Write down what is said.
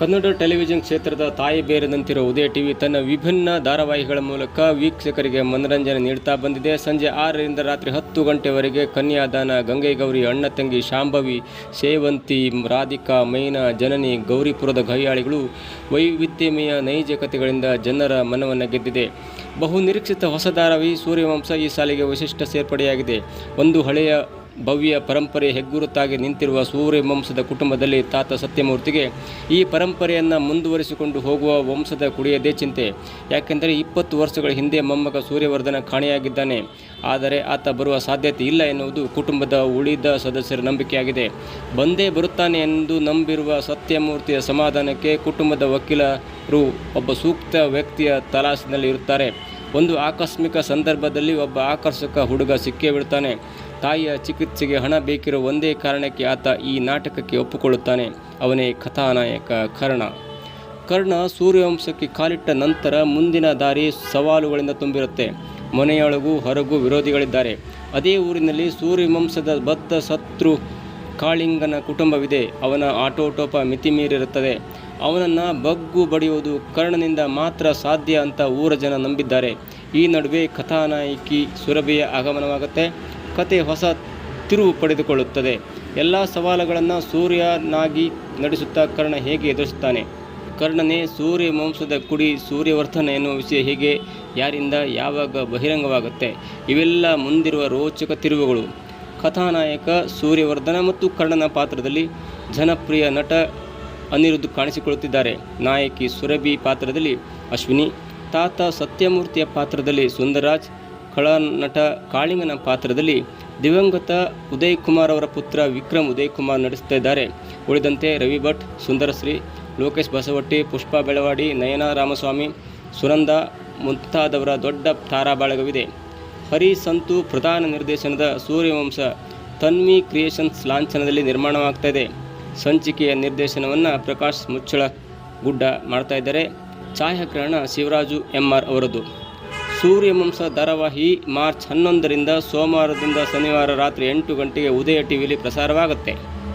Kannada television ಕ್ಷೇತ್ರದ ತಾಯಿ ಬೇರೆದಂತಿರುವ ಉದಯ TV ತನ್ನ ವಿಭಿನ್ನ ಧಾರಾವಾಹಿಗಳ ಮೂಲಕ ವೀಕ್ಷಕರಿಗೆ ಮನರಂಜನೆ ನೀಡುತ್ತಾ ಬಂದಿದೆ. ಸಂಜೆ ಆರರಿಂದ ರಾತ್ರಿ ಹತ್ತು ಗಂಟೆವರೆಗೆ ಕನ್ಯಾದಾನ, ಗಂಗೆಗೌರಿ ಅಣ್ಣ ತಂಗಿ ಶಾಂಭವಿ, ಸೇವಂತಿ, ರಾಧಿಕಾ, ಮೈನಾ, ಜನನಿ, ಗೌರಿಪುರದ ಗಯ್ಯಾಳಿಗಳು ವೈವಿಧ್ಯಮಯ ನೈಜ ಕಥೆಗಳಿಂದ ಜನರ ಮನವನ್ನು ಗೆದ್ದಿದೆ. ಬಹು ನಿರೀಕ್ಷಿತ ಹೊಸ ಧಾರಾವಾಹಿ ಸೂರ್ಯವಂಶ ಈ ಸಾಲಿಗೆ ವಿಶಿಷ್ಟ ಸೇರ್ಪಡೆಯಾಗಿದೆ. ಒಂದು ಹಳೆಯ ಭವ್ಯ ಪರಂಪರೆ ಹೆಗ್ಗುರುತಾಗಿ ನಿಂತಿರುವ ಸೂರ್ಯವಂಶದ ಕುಟುಂಬದಲ್ಲಿ ತಾತ ಸತ್ಯಮೂರ್ತಿಗೆ ಈ ಪರಂಪರೆಯನ್ನು ಮುಂದುವರಿಸಿಕೊಂಡು ಹೋಗುವ ವಂಶದ ಕುಡಿಯದೇ ಚಿಂತೆ. ಯಾಕೆಂದರೆ ಇಪ್ಪತ್ತು ವರ್ಷಗಳ ಹಿಂದೆ ಮೊಮ್ಮಗ ಸೂರ್ಯವರ್ಧನ ಕಾಣೆಯಾಗಿದ್ದಾನೆ. ಆದರೆ ಆತ ಬರುವ ಸಾಧ್ಯತೆ ಇಲ್ಲ ಎನ್ನುವುದು ಕುಟುಂಬದ ಉಳಿದ ಸದಸ್ಯರ ನಂಬಿಕೆಯಾಗಿದೆ. ಬಂದೇ ಬರುತ್ತಾನೆ ಎಂದು ನಂಬಿರುವ ಸತ್ಯಮೂರ್ತಿಯ ಸಮಾಧಾನಕ್ಕೆ ಕುಟುಂಬದ ವಕೀಲರು ಒಬ್ಬ ಸೂಕ್ತ ವ್ಯಕ್ತಿಯ ತಲಾಸಿನಲ್ಲಿ ಇರುತ್ತಾರೆ. ಒಂದು ಆಕಸ್ಮಿಕ ಸಂದರ್ಭದಲ್ಲಿ ಒಬ್ಬ ಆಕರ್ಷಕ ಹುಡುಗ ಸಿಕ್ಕೇ ಬಿಡ್ತಾನೆ ತಾಯಿಯ ಚಿಕಿತ್ಸೆಗೆ ಹಣ ಬೇಕಿರೋ ಒಂದೇ ಕಾರಣಕ್ಕೆ ಆತ ಈ ನಾಟಕಕ್ಕೆ ಒಪ್ಪಿಕೊಳ್ಳುತ್ತಾನೆ. ಅವನೇ ಕಥಾನಾಯಕ ಕರ್ಣ. ಕರ್ಣ ಸೂರ್ಯವಂಶಕ್ಕೆ ಕಾಲಿಟ್ಟ ನಂತರ ಮುಂದಿನ ದಾರಿ ಸವಾಲುಗಳಿಂದ ತುಂಬಿರುತ್ತೆ. ಮನೆಯೊಳಗೂ ಹೊರಗೂ ವಿರೋಧಿಗಳಿದ್ದಾರೆ. ಅದೇ ಊರಿನಲ್ಲಿ ಸೂರ್ಯವಂಶದ ಬತ್ತ ಶತ್ರು ಕಾಳಿಂಗನ ಕುಟುಂಬವಿದೆ. ಅವನ ಆಟೋಟೋಪ ಮಿತಿಮೀರಿರುತ್ತದೆ. ಅವನನ್ನು ಬಗ್ಗು ಬಡಿಯುವುದು ಕರ್ಣನಿಂದ ಮಾತ್ರ ಸಾಧ್ಯ ಅಂತ ಊರ ಜನ ನಂಬಿದ್ದಾರೆ. ಈ ನಡುವೆ ಕಥಾನಾಯಕಿ ಸುರಭಿಯ ಆಗಮನವಾಗುತ್ತೆ. ಕತೆ ಹೊಸ ತಿರುವು ಪಡೆದುಕೊಳ್ಳುತ್ತದೆ. ಎಲ್ಲ ಸವಾಲುಗಳನ್ನು ಸೂರ್ಯನಾಗಿ ನಡೆಸುತ್ತಾ ಕರ್ಣ ಹೇಗೆ ಎದುರಿಸುತ್ತಾನೆ? ಕರ್ಣನೇ ಸೂರ್ಯ ಮಾಂಸದ ಕುಡಿ ಸೂರ್ಯವರ್ಧನ ಎನ್ನುವ ವಿಷಯ ಹೇಗೆ? ಯಾರಿಂದ ಯಾವಾಗ ಬಹಿರಂಗವಾಗುತ್ತೆ? ಇವೆಲ್ಲ ಮುಂದಿರುವ ರೋಚಕ ತಿರುವುಗಳು. ಕಥಾನಾಯಕ ಸೂರ್ಯವರ್ಧನ ಮತ್ತು ಕರ್ಣನ ಪಾತ್ರದಲ್ಲಿ ಜನಪ್ರಿಯ ನಟ ಅನಿರುದ್ಧ್ ಕಾಣಿಸಿಕೊಳ್ಳುತ್ತಿದ್ದಾರೆ. ನಾಯಕಿ ಸುರಭಿ ಪಾತ್ರದಲ್ಲಿ ಅಶ್ವಿನಿ, ತಾತ ಸತ್ಯಮೂರ್ತಿಯ ಪಾತ್ರದಲ್ಲಿ ಸುಂದರರಾಜ್ ಖಳನಟ ಕಾಳಿಂಗನ ಪಾತ್ರದಲ್ಲಿ ದಿವಂಗತ ಉದಯ್ ಕುಮಾರ್ ಅವರ ಪುತ್ರ ವಿಕ್ರಮ್ ಉದಯ್ ಕುಮಾರ್ ಇದ್ದಾರೆ ಉಳಿದಂತೆ ರವಿ ಭಟ್, ಸುಂದರಶ್ರೀ, ಲೋಕೇಶ್ ಬಸವಟ್ಟಿ, ಪುಷ್ಪಾ ಬೆಳವಾಡಿ, ನಯನ ರಾಮಸ್ವಾಮಿ, ಸುನಂದ ಮುಂತಾದವರ ದೊಡ್ಡ ತಾರಾಬಾಳಗವಿದೆ. ಹರಿ ಸಂತು ಪ್ರಧಾನ ನಿರ್ದೇಶನದ ಸೂರ್ಯವಂಶ ತನ್ವಿ ಕ್ರಿಯೇಷನ್ಸ್ ಲಾಂಛನದಲ್ಲಿ ನಿರ್ಮಾಣವಾಗ್ತಾ ಇದೆ. ಸಂಚಿಕೆಯ ನಿರ್ದೇಶನವನ್ನು ಪ್ರಕಾಶ್ ಮುಚ್ಚಳ ಗುಡ್ಡ ಮಾಡ್ತಾ ಇದ್ದಾರೆ. ಛಾಯಾಗ್ರಹಣ ಶಿವರಾಜು ಎಂ ಆರ್ ಅವರದು. ಸೂರ್ಯವಂಶ ಧಾರಾವಾಹಿ ಮಾರ್ಚ್ ಹನ್ನೊಂದರಿಂದ ಸೋಮವಾರದಿಂದ ಶನಿವಾರ ರಾತ್ರಿ ಎಂಟು ಗಂಟೆಗೆ ಉದಯ ಟಿವಿಲಿ ಪ್ರಸಾರವಾಗುತ್ತೆ.